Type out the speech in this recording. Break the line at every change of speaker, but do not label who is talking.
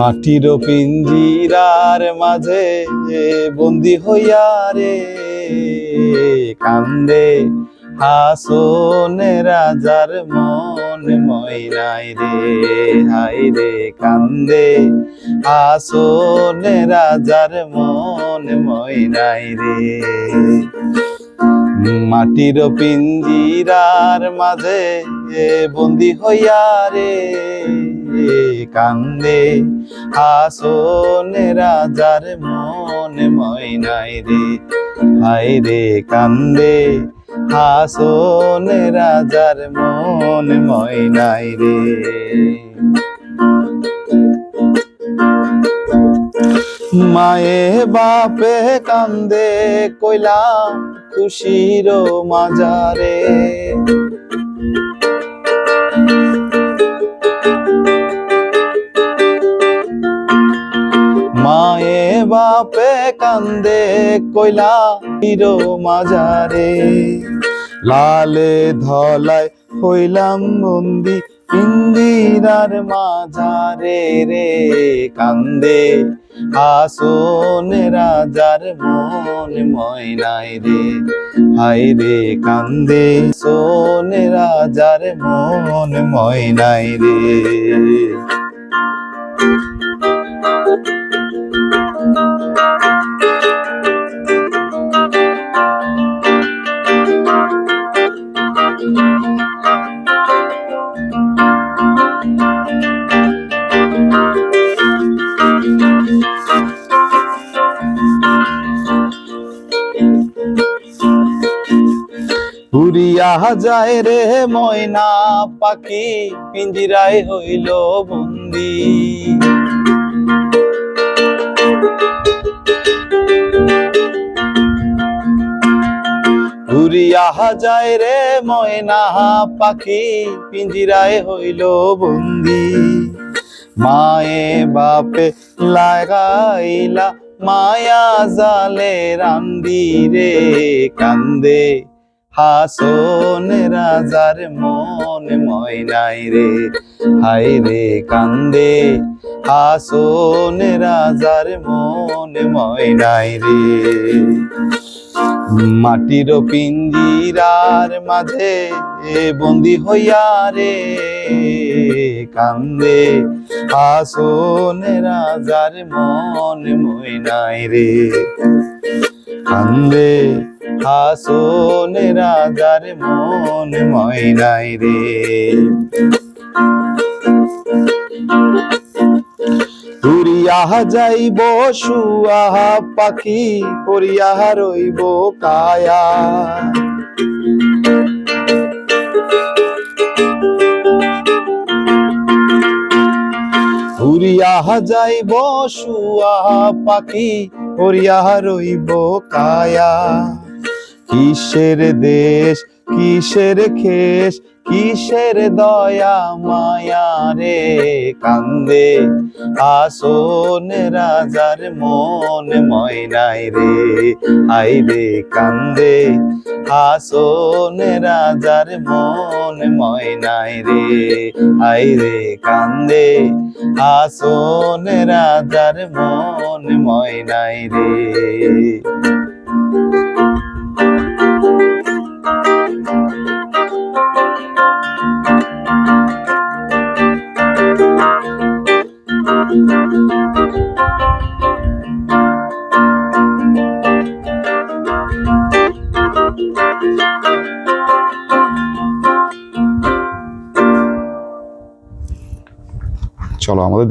মাটির পিঞ্জিরার মাঝে বন্দি হইয়া রে কান্দে হাসনে রাজার মন ময়নাই রে হাই রে কান্দে হাসনে রাজার মন ময়নাই রে। মাটির পিঞ্জিরার মাঝে বন্দি হইয়া রে কান্দে। আসনে রাজার মন ময়নাই রে। হাই রে কান্দে। হাসনে রাজার মন ময়নাই রে। মায়ে বাপে কান্দে, কইলাম খুশির মাজারে। বাপে কান্দে কইলা হিরো মাজারে। লালে ধলায় হইলাম বন্দি ইন্দিরার মাঝারে রে কান্দে। আসন রাজার মন ময়নাই রে। হাই রে কান্দে সোন রাজার মন ময়নাই রে। উড়িয়া যায় রে ময়না পাখি পিঞ্জিরায় হইল বন্দি। উড়িয়া যায় রে ময়না পাখি, পিঞ্জিরায় হইল বন্দি। মায়ে বাপে লাগাইলা, মায়া জালে রান্দি রে কান্দে। হাসন রাজার মন ময়নাই রে। হাই রে কান্দে। হাসন রাজার মন ময়নাই রে। মাটির পিঞ্জিরার মাঝে বন্দি হইয়া রে। কান্দে। আসন রাজার মন ময়নাই রে। কান্দে। আসন রাজার মন ময়নাই রে। উড়িয়া যাইব শুয়া পাখি পরিয়া রইব কায়া। উড়িয়া যাইব শুয়া পাখি পরিয়া রইব কায়া। কিসের দেশ, কিসের খেস কিসের দয়া, মায়া রে কান্দে। আসন রাজার মন ময়নাই রে আই রে কান্দে। আসন রাজার মন ময়নাই রে আই রে কান্দে। আসন রাজার মন ময়নাই রে। Çalağıma da